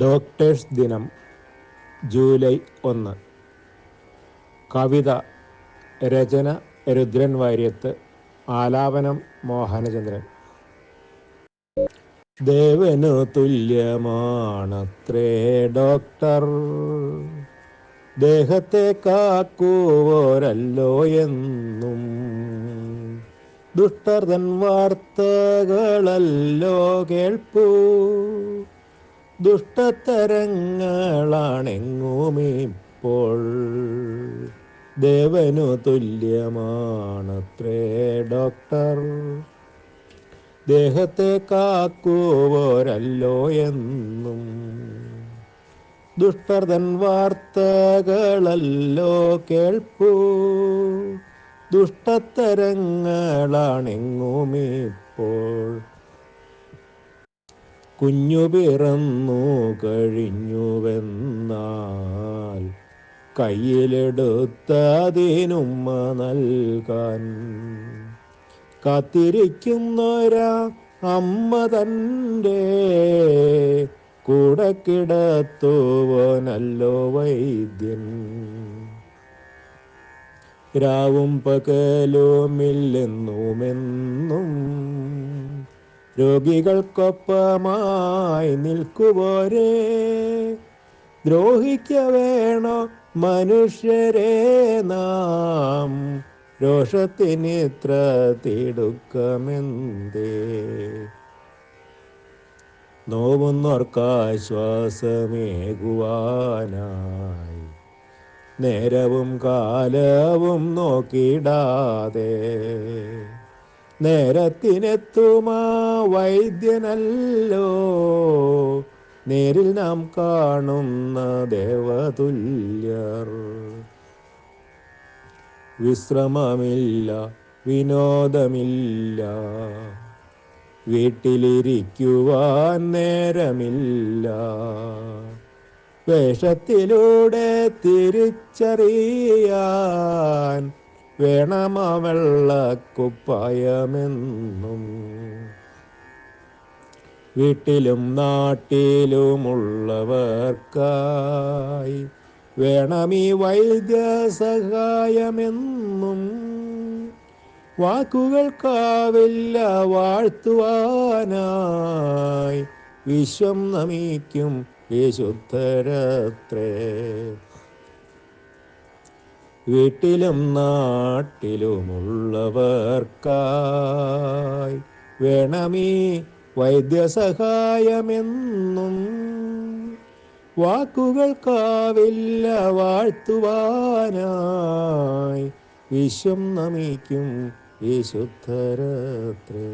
Doctors ദിനം July ഒന്ന്. കവിത രചന രുദ്രൻ വാര്യത്ത് ആലാപനം മോഹനചന്ദ്രൻ. ദേവനു തുല്യമാണത്രേ ഡോക്ടർ. ദേഹത്തെ കാക്കുവോരല്ലോ എന്നും. ദുഷ്ടർ തൻ വാർത്തകളല്ലോ കേൾപ്പൂ. ദുഷ്ടതരങ്ങളാണെങ്ങുമിപ്പോൾ. ദേവനു തുല്യമാണത്രേ ഡോക്ടർ. ദേഹത്തെ കാക്കുവോരല്ലോ എന്നും. ദുഷ്ടർ തൻ വാർത്തകളല്ലോ കേൾപ്പൂ. ദുഷ്ടതരങ്ങളാണെങ്ങുമിപ്പോൾ. കുഞ്ഞു പിറന്നു കഴിഞ്ഞുവെന്നാൽ കയ്യിലെടുത്തതിനുമ്മ നൽകാൻ. കാത്തിരിക്കുന്നൊരാ അമ്മ തന്റെ കൂടെ കിടത്തുവനല്ലോ വൈദ്യൻ. രാവും പകലുമില്ലെന്നുമെന്നും രോഗികൾക്കൊപ്പമായി നിൽക്കുവോരേ? ദ്രോഹിക്ക വേണോ മനുഷ്യരെ നാം? രോഷത്തിനിത്ര തിടുക്കമെന്തേ? നോവുന്നോർക്കാശ്വാസമേകുവാനായി. നേരവും കാലവും നോക്കിടാതെ നേരത്തിനെത്തുമാ വൈദ്യനല്ലോ. നേരിൽ നാം കാണുന്ന ദേവതുല്യർ. വിശ്രമമില്ല വിനോദമില്ല. വീട്ടിലിരിക്കുവാൻ നേരമില്ല. വേഷത്തിലൂടെ തിരിച്ചറിയാൻ വേണമാ വെള്ളക്കുപ്പായമെന്നും വീട്ടിലും നാട്ടിലുമുള്ളവർക്കായി വേണമീ വൈദ്യസഹായമെന്നും വാക്കുകൾക്കാവില്ല വാഴ്ത്തുവാനായി വിശ്വം നമിക്കും യേശുദ്ധരത്രേ വീട്ടിലും നാട്ടിലുമുള്ളവർക്കായി വേണമീ വൈദ്യസഹായമെന്നും വാക്കുകൾക്കാവില്ല വാഴ്ത്തുവാനായി വിശ്വം നമിക്കും യേശുദ്ധരത്രേ